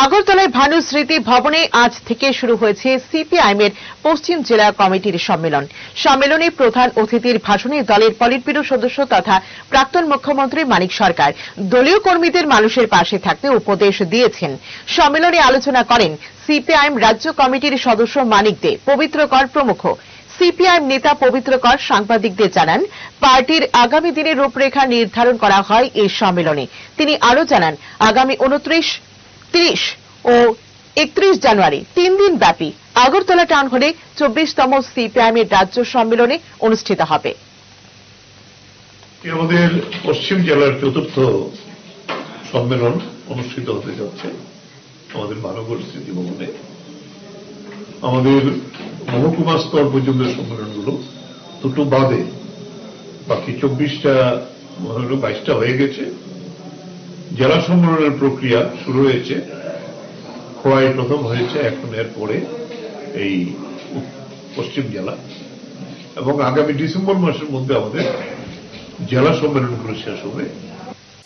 আগরতলায় ভানু স্মৃতি ভবনে আজ থেকে শুরু হয়েছে সিপিআইএম এর পশ্চিম জেলা কমিটির সম্মেলন। সম্মেলনে প্রধান অতিথির ভাষণে দলের পলিট ব্যুরো সদস্য তথা প্রাক্তন মুখ্যমন্ত্রী মানিক সরকার দলীয় কর্মীদের মানুষের পাশে থাকতে উপদেশ দিয়েছেন। সম্মেলনে আলোচনা করেন সিপিআইএম রাজ্য কমিটির সদস্য মানিক দে, পবিত্র কর প্রমুখ। সিপিআইএম নেতা পবিত্র কর সাংবাদিকদের জানান, পার্টির আগামী দিনের রূপরেখা নির্ধারণ করা হয় এই সম্মেলনে। তিনি আরও জানান, আগামী উনত্রিশ তিরিশ ও একত্রিশ জানুয়ারি, তিন দিন ব্যাপী আগরতলা টাউন হলে চব্বিশতম সিপিআইএম এর রাজ্য সম্মেলনে অনুষ্ঠিত হবে। আমাদের পশ্চিম জেলার চতুর্থ সম্মেলন অনুষ্ঠিত হতে যাচ্ছে আমাদের মানবর স্মৃতি ভবনে আমাদের মহকুমা স্তর পর্যন্ত সম্মেলনগুলো দুটো বাদে বাকি চব্বিশটা বাইশটা হয়ে গেছে। জেলা সম্মেলনের প্রক্রিয়া শুরু হয়েছে। খোয়াই প্রথম হয়েছে এখন এর পরে এই পশ্চিম জেলা। এবং আগামী ডিসেম্বর মাসের মধ্যে আমাদের জেলা সম্মেলনগুলো শেষ হবে।